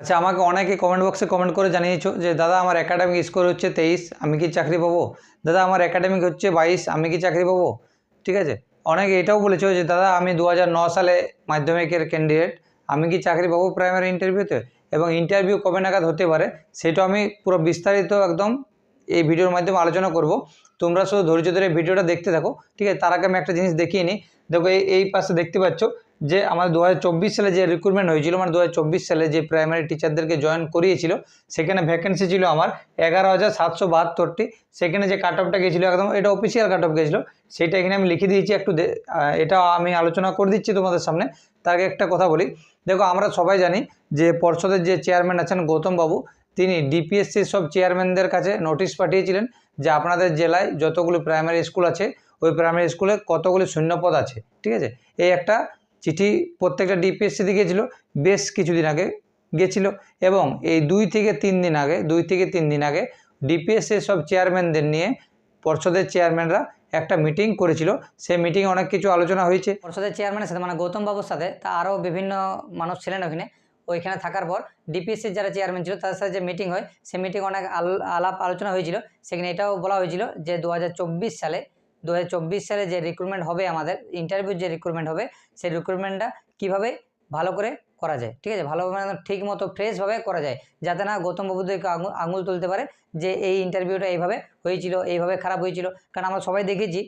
আচ্ছা আমাকে অনেকে কমেন্ট বক্সে কমেন্ট করে জানিয়েছো যে, দাদা, আমার একাডেমিক স্কোর হচ্ছে তেইশ, আমি কি চাকরি পাবো? দাদা, আমার একাডেমিক হচ্ছে বাইশ, আমি কি চাকরি পাবো? ঠিক আছে? অনেকে এটাও বলেছ যে, দাদা, আমি দু সালে মাধ্যমিকের ক্যান্ডিডেট আমি কি চাকরি পাবো প্রাইমারি ইন্টারভিউতে এবং ইন্টারভিউ কবে নাগাদ হতে পারে, সেটা আমি পুরো বিস্তারিত একদম এই ভিডিওর মাধ্যমে আলোচনা করব। তোমরা শুধু ধৈর্য ধরে ভিডিওটা দেখতে থাকো, ঠিক আছে? তার আগে আমি একটা জিনিস দেখিয়ে নিই। দেখো এই পাশে দেখতে পাচ্ছ যে আমার দু সালে যে রিক্রুটমেন্ট হয়েছিল মানে দু হাজার চব্বিশ সালে যে প্রাইমারি টিচারদেরকে জয়েন করিয়েছিল, সেখানে ভ্যাকেন্সি ছিল আমার এগারো হাজার সাতশো বাহাত্তরটি। সেখানে যে কাট অফটা গেছিল, একদম এটা অফিসিয়াল কাট অফ গেছিল, সেটা এখানে আমি লিখে দিয়েছি একটু এটা আমি আলোচনা করে দিচ্ছি তোমাদের সামনে। তার আগে একটা কথা বলি, দেখো আমরা সবাই জানি যে পর্ষদের যে চেয়ারম্যান আছেন গৌতম বাবু, তিনি ডিপিএসসির সব চেয়ারম্যানদের কাছে নোটিশ পাঠিয়েছিলেন যে আপনাদের জেলায় যতগুলো প্রাইমারি স্কুল আছে, ওই প্রাইমারি স্কুলে কতগুলি শূন্যপদ আছে, ঠিক আছে? এই একটা চিঠি প্রত্যেকটা ডিপিএসসি গিয়েছিল, বেশ কিছুদিন আগে গেছিল এবং এই দুই থেকে তিন দিন আগে, দুই থেকে তিন দিন আগে ডিপিএসসির সব চেয়ারম্যানদের নিয়ে পর্ষদের চেয়ারম্যানরা একটা মিটিং করেছিল। সেই মিটিংয়ে অনেক কিছু আলোচনা হয়েছে। পর্ষদের চেয়ারম্যানের সাথে মানে গৌতম বাবুর সাথে, তা আরও বিভিন্ন মানুষ ছিলেন ওখানে। ওইখানে থাকার পর ডিপিএসসির যারা চেয়ারম্যান ছিল, তাদের সাথে যে মিটিং হয়, সেই মিটিং অনেক আল- আলাপ আলোচনা হয়েছিল। সেখানে এটাও বলা হয়েছিল যে দু হাজার চব্বিশ সালে দু হাজার চব্বিশ সালে যে রিক্রুটমেন্ট হবে আমাদের ইন্টারভিউ যে রিক্রুটমেন্ট হবে, সেই রিক্রুটমেন্টটা কীভাবে ভালো করে করা যায়, ঠিক আছে? ভালোভাবে মানে ঠিক মতো ফ্রেশভাবে করা যায়, যাতে না গৌতম বাবুদেরকে আঙুল তুলতে পারে যে এই ইন্টারভিউটা এইভাবে হয়েছিল, এইভাবে খারাপ হয়েছিল। কারণ আমরা সবাই দেখেছি,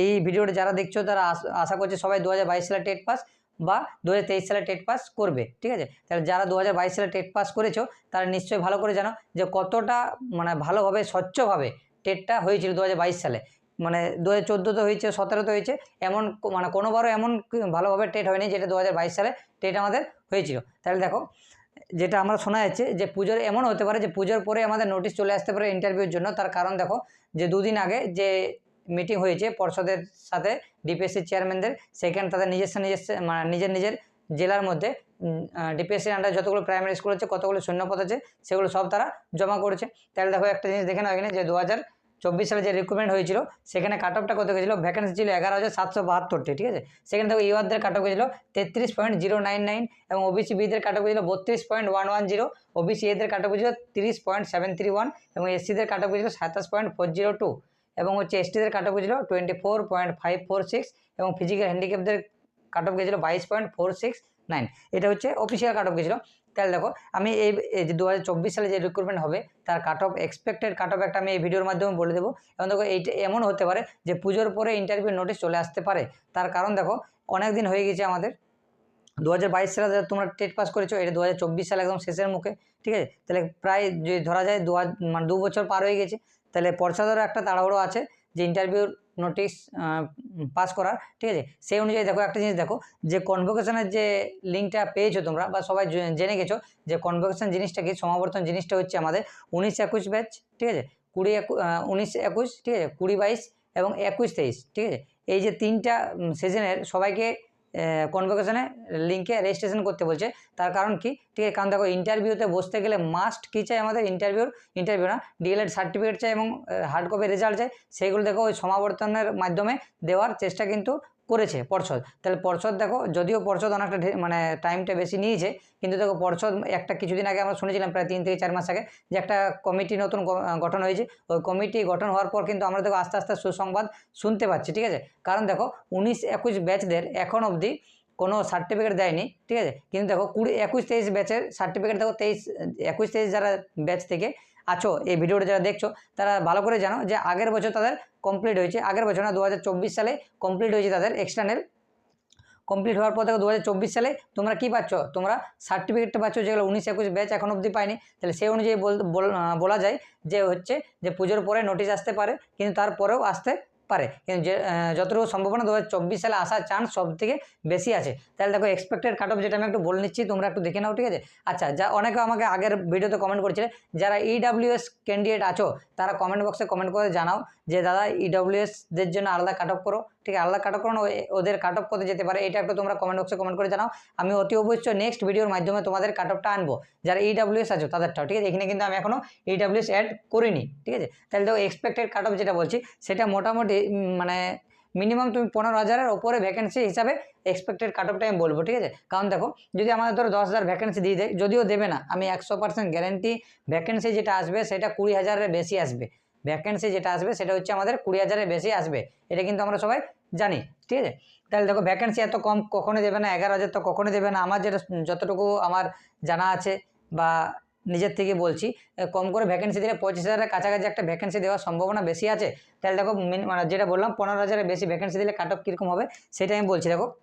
এই ভিডিওটা যারা দেখছ তারা আশা করছে সবাই দু হাজার বাইশ সালে টেট পাস বা দু হাজার তেইশ সালে টেট পাস করবে, ঠিক আছে? তাহলে যারা দু হাজার বাইশ সালে টেট পাস করেছ, তারা নিশ্চয়ই ভালো করে জানো যে কতটা মানে ভালোভাবে, স্বচ্ছভাবে টেটটা হয়েছিল দু হাজার বাইশ সালে। মানে দু হাজার চোদ্দোতে হয়েছে সতেরোতে হয়েছে, এমন মানে কোনোবারও এমন ভালোভাবে টেট হয়নি যেটা দু হাজার বাইশ সালে টেট আমাদের হয়েছিল। তাহলে দেখো, যেটা আমরা শোনা যাচ্ছে যে পুজোর এমন হতে পারে যে পুজোর পরে আমাদের নোটিশ চলে আসতে পারে ইন্টারভিউর জন্য। তার কারণ দেখো, যে দুদিন আগে যে মিটিং হয়েছে পর্ষদের সাথে ডিপিএসসির চেয়ারম্যানদের সেখানে তাদের নিজস্ব নিজস্ব মানে নিজের নিজের জেলার মধ্যে ডিপিএসসির আন্ডার যতগুলো প্রাইমারি স্কুল আছে, কতগুলো শূন্যপদ আছে, সেগুলো সব তারা জমা করেছে। তাহলে দেখো একটা জিনিস দেখে নাও এখানে যে দু হাজার চব্বিশ সালে যে রিক্রুটমেন্ট হয়েছিল, সেখানে কাট অফটা কত গেছিল? ভ্যাকেন্সি ছিল এগারো হাজার সাতশো বাহাত্তরটি ঠিক আছে? সেখানে দেখো ইউআরদের কাট অফ তেত্রিশ পয়েন্ট জিরো নাইন নাইন এবং ওবিসি বিদের কাট অফ গেছিল বত্রিশ point one one zero OBC এদের কাট অফ গেছিল তিরিশ পয়েন্ট সেভেন থ্রি ওয়ান এবং এসসিদের কাট অফ গেছিল সাতাশ পয়েন্ট ফোর জিরো টু এবং হচ্ছে এসটিদের cut off twenty four point five four six এবং ফিজিক্যাল হ্যান্ডিক্যাপদের কাট অফ গেছিল বাইশ পয়েন্ট ফোর সিক্স নাইন। এটা হচ্ছে অফিসিয়াল কাট অফ গেছিল। তাহলে দেখো, আমি এই যে দু হাজার চব্বিশ সালে যে রিক্রুটমেন্ট হবে, তার cut off expected cut off একটা আমি এই ভিডিওর মাধ্যমে বলে দেবো। এবং দেখো এইটা এমন হতে পারে যে পুজোর পরে ইন্টারভিউ নোটিশ চলে আসতে পারে। তার কারণ দেখো অনেক দিন হয়ে গেছে আমাদের। দু হাজার বাইশ সালে তোমরা টেট পাস করেছ, এটা দু হাজার চব্বিশ সালে একদম শেষের মুখে, ঠিক আছে? তাহলে প্রায় যদি ধরা যায় দু হাজার মানে দু বছর পার হয়ে গেছে, তাহলে পর্ষদেরও একটা তাড়াহুড়ো আছে যে ইন্টারভিউর নোটিশ পাস করার, ঠিক আছে? সেই অনুযায়ী দেখো, একটা জিনিস দেখো, যে কনভোকেশনের যে লিঙ্কটা পেয়েছ তোমরা, বা সবাই জেনে গেছো, যে কনভোকেশন জিনিসটা কি, সমাবর্তন জিনিসটা হচ্ছে আমাদের উনিশ একুশ ব্যাচ ঠিক আছে? কুড়ি উনিশ একুশ, ঠিক আছে? কুড়ি বাইশ এবং একুশ তেইশ, ঠিক আছে? এই যে তিনটা সিজনের সবাইকে কনভোকেশনে লিঙ্কে রেজিস্ট্রেশন করতে বলছে। তার কারণ কি? ঠিক আছে, কারণ দেখো ইন্টারভিউতে বসতে গেলে মাস্ট কী চাই আমাদের? ইন্টারভিউর ইন্টারভিউ না। ডিএলএড সার্টিফিকেট চাই এবং হার্ড কপি রেজাল্ট চাই। সেগুলো দেখো ওই সমাবর্তনের মাধ্যমে দেওয়ার চেষ্টা কিন্তু করেছে পর্ষদ। তাহলে পর্ষদ দেখো, যদিও পর্ষদ অনেকটা মানে টাইমটা বেশি নিয়েছে, কিন্তু দেখো পর্ষদ একটা কিছুদিন আগে আমরা শুনেছিলাম প্রায় তিন থেকে চার মাস আগে যে একটা কমিটি নতুন গঠন হয়েছে। ওই কমিটি গঠন হওয়ার পর কিন্তু আমরা দেখো আস্তে আস্তে সুসংবাদ শুনতে পাচ্ছি, ঠিক আছে? কারণ দেখো উনিশ একুশ ব্যাচদের এখন অবধি কোনো সার্টিফিকেট দেয়নি, ঠিক আছে? কিন্তু দেখো কুড়ি, একুশ, তেইশ ব্যাচের সার্টিফিকেট দেখো তেইশ, একুশ, তেইশ যারা ব্যাচ থেকে আছো, এই ভিডিওটা যারা দেখছ, তারা ভালো করে জানো যে আগের বছর তাদের কমপ্লিট হয়েছে। আগের বছর না দু হাজার চব্বিশ সালে কমপ্লিট হয়েছে তাদের এক্সটার্নাল কমপ্লিট হওয়ার পর থেকে দু হাজার চব্বিশ সালে তোমরা কি পাচ্ছ? তোমরা সার্টিফিকেটটা পাচ্ছ যেগুলো উনিশ একুশ ব্যাচ এখন অবধি পায়নি। তাহলে সেই অনুযায়ী বল- যায় যে হচ্ছে যে পুজোর পরে নোটিশ আসতে পারে, কিন্তু তারপরেও আসতে পারে। কিন্তু যে যতটুকু সম্ভাবনা দু হাজার সালে আসার চান্স সব থেকে বেশি আছে। তাহলে দেখো এক্সপেক্টেড কাট অফ যেটা আমি একটু বলে নিচ্ছি, তোমরা একটু দেখে নাও, ঠিক আছে? আচ্ছা যা, অনেকে আমাকে আগের ভিডিওতে কমেন্ট করেছিলে। যারা E ইডাব্লিউএস ক্যান্ডিডেট আছো, তারা কমেন্ট বক্সে কমেন্ট করে জানাও যে, দাদা E ইডাব্লিউএসদের জন্য আলাদা কাট অফ করো। ঠিক আছে? আলাদা কাট অফ করো ওদের কাট অফ করতে যেতে পারে। এটা একটু তোমরা কমেন্ট বক্সে কমেন্ট করে জানাও। আমি অতি অবশ্যই নেক্সট ভিডিওর মাধ্যমে তোমাদের কাট অফটা আনব। যারা E ইডাব্লিউএস আছো, তাদেরটাও, ঠিক আছে? এখানে কিন্তু আমি এখনও ইডাব্লিউএস অ্যাড করিনি, ঠিক আছে? তাহলে দেখো এক্সপেক্টেড কাট অফ যেটা বলছি, সেটা মোটামুটি মানে মিনিমাম তুমি পনেরো হাজারের ওপরে ভ্যাকেন্সি হিসাবে এক্সপেক্টেড কাট অফটা আমি বলব, ঠিক আছে? কারণ দেখো, যদি আমাদের ধরো দশ হাজার ভ্যাকেন্সি দিয়ে দেয়, যদিও দেবে না, আমি একশো পার্সেন্ট গ্যারেন্টি ভ্যাকেন্সি যেটা আসবে সেটা কুড়ি হাজারের বেশি আসবে। ভ্যাকেন্সি যেটা আসবে সেটা হচ্ছে আমাদের কুড়ি হাজারের বেশি আসবে, এটা কিন্তু আমরা সবাই জানি, ঠিক আছে? তাহলে দেখো ভ্যাকেন্সি এত কম কখনো দেবে না, এগারো হাজার তো কখনো দেবে না, আমার যেটা যতটুকু আমার জানা আছে বা নিজের থেকে বলছি কম করে ভ্যাকেন্সি দিলে পঁচিশ হাজারের কাছাকাছি একটা ভ্যাকেন্সি দেওয়ার সম্ভাবনা বেশি আছে। তাহলে দেখো মিনি- যেটা বললাম, পনেরো হাজারের বেশি ভ্যাকেন্সি দিলে কাট অফ কীরকম হবে, সেটা আমি বলছি। দেখো,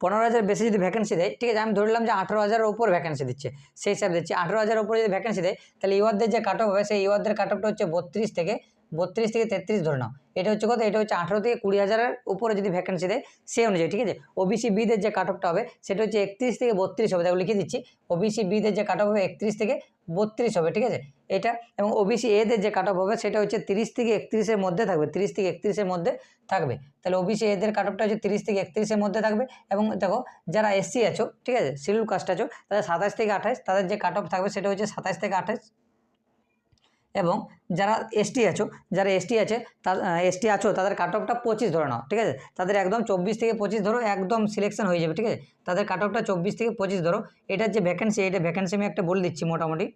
পনেরো হাজার বেশি যদি ভ্যাকেন্সি দেয়, ঠিক আছে, আমি ধরলাম যে আঠেরো হাজারের উপর ভ্যাকেন্সি দিচ্ছে, সেই হিসাবে দিচ্ছি। আঠেরো হাজারের উপরে যদি ভ্যাকেন্সি দেয়, তাহলে ইউয়ারদের যে কাট অফ হবে, সেই ইউয়ারদের কাট অফটা হচ্ছে বত্রিশ থেকে বত্রিশ থেকে তেত্রিশ ধরে নাও। এটা হচ্ছে কত? এটা হচ্ছে আঠেরো থেকে কুড়ি হাজারের উপরে যদি ভ্যাকেন্সি দেয়, সেই অনুযায়ী, ঠিক আছে? ওবিসি বিদের যে কাট অফটা হবে, সেটা হচ্ছে একত্রিশ থেকে বত্রিশ হবে দেখো লিখে দিচ্ছি। ওবিসি বিদের যে কাট অফ হবে, একত্রিশ থেকে বত্রিশ হবে, ঠিক আছে? এটা এবং ওবিসি এদের যে কাট অফ হবে, সেটা হচ্ছে তিরিশ থেকে একত্রিশের মধ্যে থাকবে, তিরিশ থেকে একত্রিশের মধ্যে থাকবে। তাহলে ওবিসি এদের কাট অফটা হচ্ছে তিরিশ থেকে একত্রিশের মধ্যে থাকবে এবং দেখো, যারা এসসি আছো, ঠিক আছে, শিডিউল কাস্ট আছো, তাদের সাতাশ থেকে আঠাশ, তাদের যে কাট অফ থাকবে, সেটা হচ্ছে সাতাশ থেকে আঠাশ এবং যারা এসটি আছো, যারা এসটি আছে এসটি আছো, তাদের কাট অফটা পঁচিশ ধরে নাও, ঠিক আছে? তাদের একদম চব্বিশ থেকে পঁচিশ ধরো, একদম সিলেকশন হয়ে যাবে, ঠিক আছে? তাদের কাট অফটা চব্বিশ থেকে পঁচিশ ধরো, এটার যে ভ্যাকেন্সি এটা ভ্যাকেন্সি আমি একটা বলে দিচ্ছি মোটামুটি।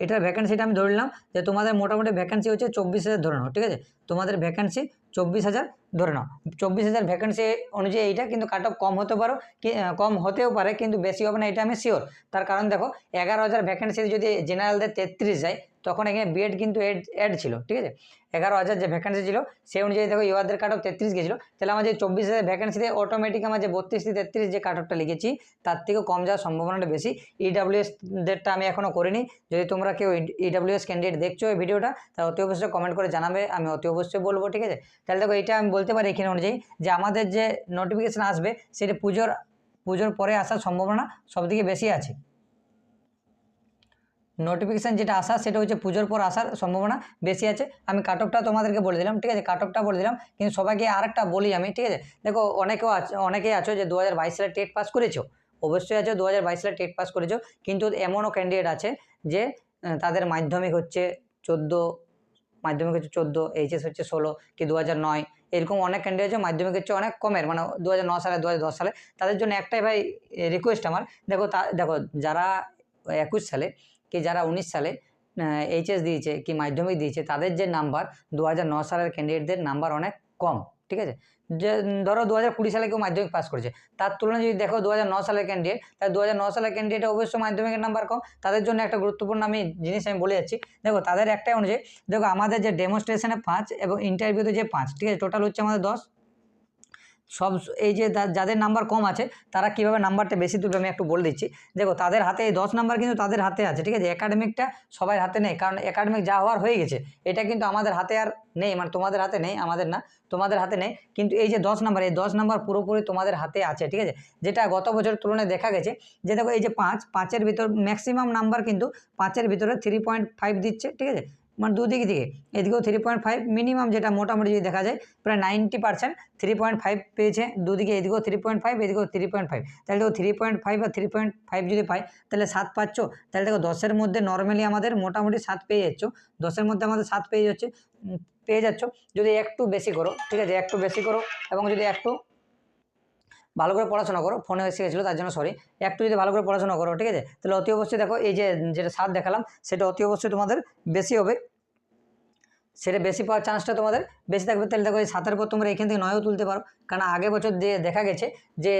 এটার ভ্যাকেন্সিটা আমি ধরলাম যে তোমাদের মোটামুটি ভ্যাকেন্সি হচ্ছে চব্বিশ হাজার ধরে নাও, ঠিক আছে? তোমাদের ভ্যাকেন্সি চব্বিশ হাজার ধরে নাও। চব্বিশ হাজার ভ্যাকেন্সি অনুযায়ী এইটা কিন্তু কাট অফ কম হতে পারো, কি কম হতেও পারে, কিন্তু বেশি হবে না, এটা আমি শিওর তার কারণ দেখো, এগারো হাজার ভ্যাকেন্সি যদি জেনারেলদের তেত্রিশ যায় তখন এখানে বিএড কিন্তু এড অ্যাড ছিল, ঠিক আছে? এগারো হাজার যে ভ্যাকেন্সি ছিল, সেই অনুযায়ী দেখো ইউআরদের কাট অফ তেত্রিশ গেছিল। তাহলে আমার যে চব্বিশ হাজার ভ্যাকেন্সিতে অটোমেটিক আমার যে বত্রিশ থেকে তেত্রিশ যে কাট অফটা লিখেছি, তার থেকেও কম যাওয়ার সম্ভাবনাটা বেশি। ইডাব্লিউএস দেরটা আমি এখনও করিনি। যদি তোমরা কেউ ইডাব্লিউএস ক্যান্ডিডেট দেখছ এই ভিডিওটা, তাহলে অতি অবশ্যই কমেন্ট করে জানাবে, আমি অতি অবশ্যই বলব, ঠিক আছে? তাহলে দেখো এটা আমি বলতে পারি এখানে অনুযায়ী যে আমাদের যে নোটিফিকেশান আসবে, সেটা পুজোর পুজোর পরে আসার সম্ভাবনা সবথেকে বেশি আছে। নোটিফিকেশান যেটা আসা, সেটা হচ্ছে পুজোর পর আসার সম্ভাবনা বেশি আছে। আমি কাট অফটা তোমাদেরকে বলে দিলাম, ঠিক আছে? কাট অফটা বলে দিলাম, কিন্তু সবাইকে আরেকটা বলি আমি, ঠিক আছে? দেখো, অনেকেও আছে, অনেকেই আছো যে দু হাজার বাইশ সালে টেট পাস করেছ। অবশ্যই আছে, দু হাজার বাইশ সালে টেট পাস করেছ, কিন্তু এমনও ক্যান্ডিডেট আছে যে তাদের মাধ্যমিক হচ্ছে চোদ্দ, মাধ্যমিক হচ্ছে চোদ্দ এইচএস হচ্ছে ষোলো, কি দু হাজার নয়, এরকম অনেক ক্যান্ডিডেট আছে, মাধ্যমিক হচ্ছে অনেক কমের মানে দু সালে, দু হাজার দশ সালে। তাদের জন্য একটাই ভাই রিকোয়েস্ট আমার। দেখো তা, দেখো, যারা একুশ সালে কি যারা উনিশ সালে এইচএস দিয়েছে কি মাধ্যমিক দিয়েছে, তাদের যে নাম্বার দু সালের ক্যান্ডিডেটদের নাম্বার অনেক কম, ঠিক আছে? যে, ধরো দু হাজার কুড়ি সালে কেউ মাধ্যমিক পাস করেছে, তার তুলনায় যদি দেখো দু হাজার ন সালের ক্যান্ডিডেট তাহলে দু হাজার ন সালের ক্যান্ডিডেট অবশ্যই মাধ্যমিকের নাম্বার কম। তাদের জন্য একটা গুরুত্বপূর্ণ আমি জিনিস আমি বলে যাচ্ছি। দেখো, তাদের একটাই অনুযায়ী, দেখো আমাদের যে ডেমনস্ট্রেশনে পাঁচ এবং ইন্টারভিউতে যে পাঁচ, ঠিক আছে? টোটাল হচ্ছে আমাদের দশ। সব এই যে যাদের নাম্বার কম আছে, তারা কীভাবে নাম্বারটা বেশি তুলবে আমি একটু বলে দিচ্ছি। দেখো, তাদের হাতে এই দশ নাম্বার কিন্তু তাদের হাতে আছে, ঠিক আছে? একাডেমিকটা সবার হাতে নেই, কারণ একাডেমিক যা হওয়ার হয়ে গেছে, এটা কিন্তু আমাদের হাতে আর নেই মানে তোমাদের হাতে নেই, আমাদের না, তোমাদের হাতে নেই। কিন্তু এই যে দশ নাম্বার এই দশ নাম্বার পুরোপুরি তোমাদের হাতে আছে, ঠিক আছে? যেটা গত বছরের তুলনায় দেখা গেছে যে, দেখো, এই যে পাঁচ, পাঁচের ভিতর ম্যাক্সিমাম নাম্বার কিন্তু পাঁচের ভিতরে থ্রি পয়েন্ট ফাইভ দিচ্ছে, ঠিক আছে? মানে দুদিক থেকে এদিকেও থ্রি পয়েন্ট ফাইভ মিনিমাম যেটা মোটামুটি যদি দেখা যায়, প্রায় ninety percent three point five পেয়েছে। দুদিকে এদিকেও থ্রি পয়েন্ট ফাইভ এদিকেও থ্রি পয়েন্ট ফাইভ তাহলে দেখো থ্রি পয়েন্ট ফাইভ আর থ্রি পয়েন্ট ফাইভ যদি পাই, তাহলে সাত পাচ্ছ। তাহলে দেখো দশের মধ্যে নর্মালি আমাদের মোটামুটি সাত পেয়ে যাচ্ছ। দশের মধ্যে আমাদের সাত পেয়ে যাচ্ছে পেয়ে যাচ্ছ। যদি একটু বেশি করো, ঠিক আছে, একটু বেশি করো এবং যদি একটু ভালো করে পড়াশোনা করো, ফোনে এসে গেছিল, তার জন্য সরি একটু যদি ভালো করে পড়াশোনা করো, ঠিক আছে? তাহলে অতি অবশ্যই দেখো, এই যে, যেটা সাত দেখালাম, সেটা অতি অবশ্যই তোমাদের বেশি হবে। সেটা বেশি পাওয়ার চান্সটা তোমাদের। বেশি থাকবে তাহলে দেখো এই সাতের পর তোমরা এখান থেকে নয়ও তুলতে পারো। কারণ আগে বছর যে দেখা গেছে যে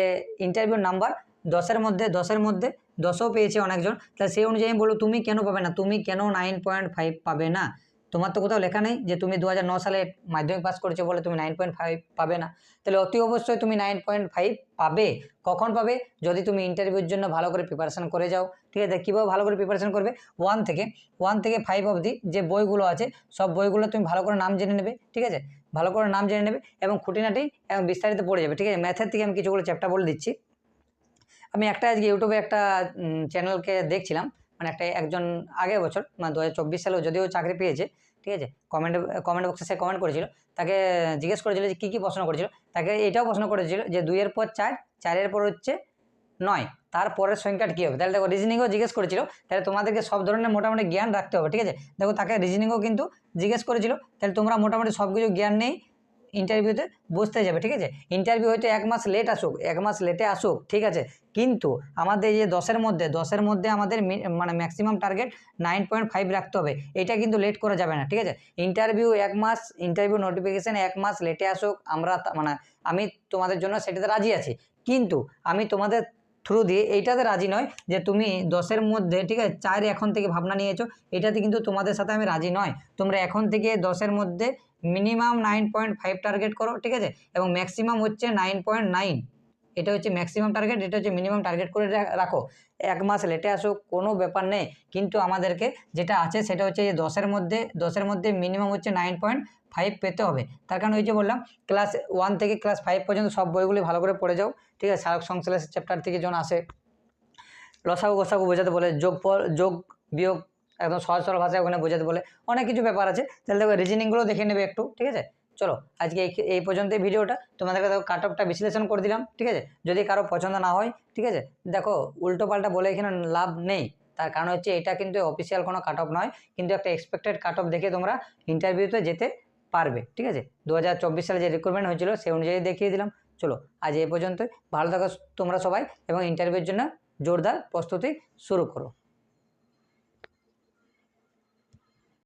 ইন্টারভিউর নাম্বার দশের মধ্যে দশের মধ্যে দশও পেয়েছে অনেকজন। তাহলে সেই অনুযায়ী বলব তুমি কেন পাবে না? তুমি কেন নাইন পয়েন্ট ফাইভ পাবে না? তোমার তো কোথাও লেখা নেই যে তুমি দু সালে মাধ্যমিক পাস করেছ বলে তুমি নাইন পয়েন্ট ফাইভ পাবে না। তাহলে অতি অবশ্যই তুমি নাইন পয়েন্ট ফাইভ পাবে, কখন পাবে? যদি তুমি ইন্টারভিউর জন্য ভালো করে প্রিপারেশান করে যাও। ঠিক আছে, কীভাবে ভালো করে প্রিপারেশান করবে? ওয়ান থেকে ওয়ান থেকে ফাইভ অবধি যে বইগুলো আছে, সব বইগুলো তুমি ভালো করে নাম জেনে নেবে, ঠিক আছে? ভালো করে নাম জেনে নেবে এবং খুঁটিনাটি এবং বিস্তারিত পড়ে যাবে, ঠিক আছে? ম্যাথের থেকে আমি কিছুগুলো চ্যাপ্টার বলে দিচ্ছি। আমি একটা আজকে ইউটিউবে একটা চ্যানেলকে দেখছিলাম। মানে একটা একজন আগের বছর মানে দু হাজার চব্বিশ সালেও যদিও চাকরি পেয়েছে, ঠিক আছে কমেন্ট কমেন্ট বক্সে সে কমেন্ট করেছিল, তাকে জিজ্ঞেস করেছিল যে কী কী প্রশ্ন করেছিল, তাকে এটাও প্রশ্ন করেছিল যে দুইয়ের পর চার, চারের পর হচ্ছে নয়, তারপরের সংখ্যাটা কী হবে? তাহলে দেখো রিজনিংও জিজ্ঞেস করেছিল, তাহলে তোমাদেরকে সব ধরনের মোটামুটি জ্ঞান রাখতে হবে, ঠিক আছে? দেখো তাকে রিজনিংও কিন্তু জিজ্ঞেস করেছিল, তাহলে তোমরা মোটামুটি সব কিছু জ্ঞান নেই ইন্টারভিউতে বসতে যাবে, ঠিক আছে? ইন্টারভিউ হয়তো এক মাস লেট আসুক, এক মাস লেটে আসুক, ঠিক আছে? কিন্তু আমাদের যে দশের মধ্যে দশের মধ্যে আমাদের মানে maximum target nine point five রাখতে হবে। এটা কিন্তু লেট করা যাবে না, ঠিক আছে? ইন্টারভিউ এক মাস ইন্টারভিউ নোটিফিকেশান এক মাস লেটে আসুক, আমরা মানে আমি তোমাদের জন্য সেটাতে রাজি আছি। কিন্তু আমি তোমাদের থ্রু দিয়ে এইটাতে রাজি নয় যে তুমি দশের মধ্যে, ঠিক আছে, চার এখন থেকে ভাবনা নিয়েছো, এটাতে কিন্তু তোমাদের সাথে আমি রাজি নয়। তোমরা এখন থেকে দশের মধ্যে minimum nine point five target করো, ঠিক আছে, এবং ম্যাক্সিমাম হচ্ছে নাইন পয়েন্ট নাইন এটা হচ্ছে ম্যাক্সিমাম টার্গেট এটা হচ্ছে মিনিমাম টার্গেট করে রাখো। এক মাস লেটে আসো, কোনো ব্যাপার নেই। কিন্তু আমাদেরকে যেটা আছে সেটা হচ্ছে যে দশের মধ্যে দশের মধ্যে মিনিমাম হচ্ছে নাইন পয়েন্ট ফাইভ পেতে হবে। তার কারণ ওই যে বললাম ক্লাস ওয়ান থেকে ক্লাস ফাইভ পর্যন্ত সব বইগুলি ভালো করে পড়ে যাও, ঠিক আছে? সারক সংশ্লেষের চ্যাপ্টার থেকে যখন আসে। লসাগু গোসাগু বোঝাতে বলে, যোগ যোগ বিয়োগ, একদম সহজ সরল ভাষায় ওখানে বোঝাতে বলে। অনেক কিছু ব্যাপার আছে। তাহলে দেখো রিজনিংগুলো দেখে নেবে একটু, ঠিক আছে? চলো, আজকে এই পর্যন্ত ভিডিওটা। তোমাদেরকে দেখো কাট অফটা বিশ্লেষণ করে দিলাম, ঠিক আছে? যদি কারও পছন্দ না হয়, ঠিক আছে? দেখো, উল্টো পাল্টা বলে এখানে লাভ নেই। তার কারণ হচ্ছে এটা কিন্তু অফিসিয়াল কোনো কাট অফ নয়, কিন্তু একটা এক্সপেক্টেড কাট অফ দেখে তোমরা ইন্টারভিউতে যেতে পারবে, ঠিক আছে? দু হাজার চব্বিশ সালে যে রিক্রুটমেন্ট হয়েছিল সেই অনুযায়ী দেখিয়ে দিলাম। চলো, আজ এই পর্যন্ত ভালো থাকো তোমরা সবাই এবং ইন্টারভিউর জন্য জোরদার প্রস্তুতি শুরু করো।